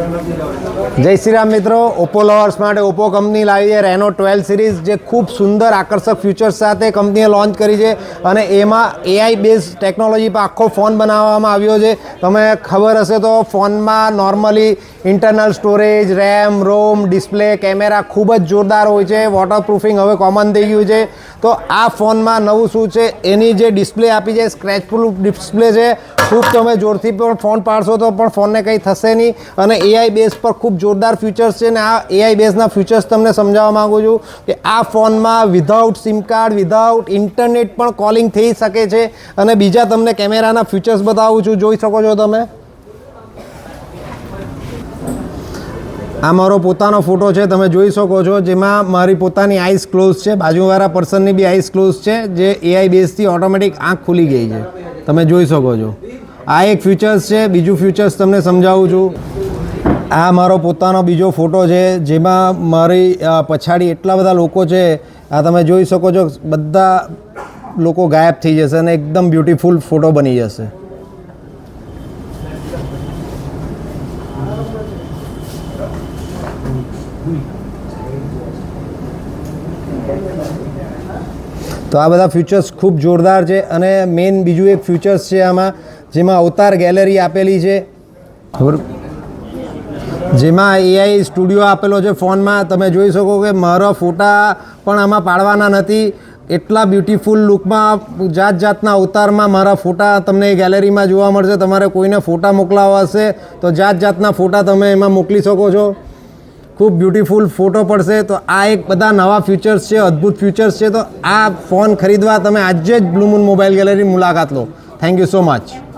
જય શ્રી રામ મિત્રો Oppo lovers માટે ઓપ્પો કંપની લાવી છે રેનો ટ્વેલ્વ સિરીઝ જે ખૂબ સુંદર આકર્ષક ફ્યુચર્સ સાથે કંપનીએ લોન્ચ કરી છે અને એમાં એઆઈ બેઝ ટેકનોલોજી પર આખો ફોન બનાવવામાં આવ્યો છે. તમે ખબર હશે તો ફોનમાં normally internal storage RAM ROM display camera ખૂબ જ જોરદાર હોય છે. વોટરપ્રૂફિંગ હવે કોમન થઈ ગયું છે. તો આ ફોનમાં નવું શું છે? એની જે ડિસ્પ્લે આપી છે સ્ક્રેચ પ્રૂફ ડિસ્પ્લે છે. ખૂબ તમે જોરથી પણ ફોન પાડશો તો પણ ફોનને કંઈ થશે નહીં. અને એઆઈ બેઝ પર ખૂબ જોરદાર ફીચર્સ છે ને આ એઆઈ બેઝના ફીચર્સ તમને સમજાવવા માગું છું કે આ ફોનમાં without SIM card without internet પણ કોલિંગ થઈ શકે છે. અને બીજા તમને કેમેરાના ફીચર્સ બતાવું છું. જોઈ શકો છો તમે. આ મારો પોતાનો ફોટો છે. તમે જોઈ શકો છો જેમાં મારી પોતાની આઈસ ક્લોઝ છે. બાજુવાળા પર્સનની બી આઈસ ક્લોઝ છે, જે એઆઈ બેઝથી ઓટોમેટિક આંખ ખુલી ગઈ છે. તમે જોઈ શકો છો. આ એક ફ્યુચર્સ છે. બીજું ફ્યુચર્સ તમને સમજાવું છું. આ મારો પોતાનો બીજો ફોટો છે, જેમાં મારી પછાડી એટલા બધા લોકો છે, આ તમે જોઈ શકો છો, બધા લોકો ગાયબ થઈ જશે અને એકદમ બ્યુટીફુલ ફોટો બની જશે. તો આ બધા ફ્યુચર્સ ખૂબ જોરદાર છે અને મેઇન બીજું એક ફ્યુચર્સ છે આમાં, જેમાં અવતાર ગેલેરી આપેલી છે. ખબર જેમાં એઆઈ સ્ટુડિયો આપેલો છે ફોનમાં. તમે જોઈ શકો કે મારા ફોટા પણ આમાં પાડવાના નથી. એટલા બ્યુટીફુલ લુકમાં જાત જાતના અવતારમાં મારા ફોટા તમને ગેલેરીમાં જોવા મળશે. તમારે કોઈને ફોટા મોકલાવવા હશે તો જાત જાતના ફોટા તમે એમાં મોકલી શકો છો. ખૂબ બ્યુટીફુલ ફોટો પડશે. તો આ એક બધા નવા ફ્યુચર્સ છે, અદ્ભુત ફ્યુચર્સ છે. તો આ ફોન ખરીદવા તમે આજે જ બ્લુમૂન મોબાઈલ ગેલેરી મુલાકાત લો. Thank you so much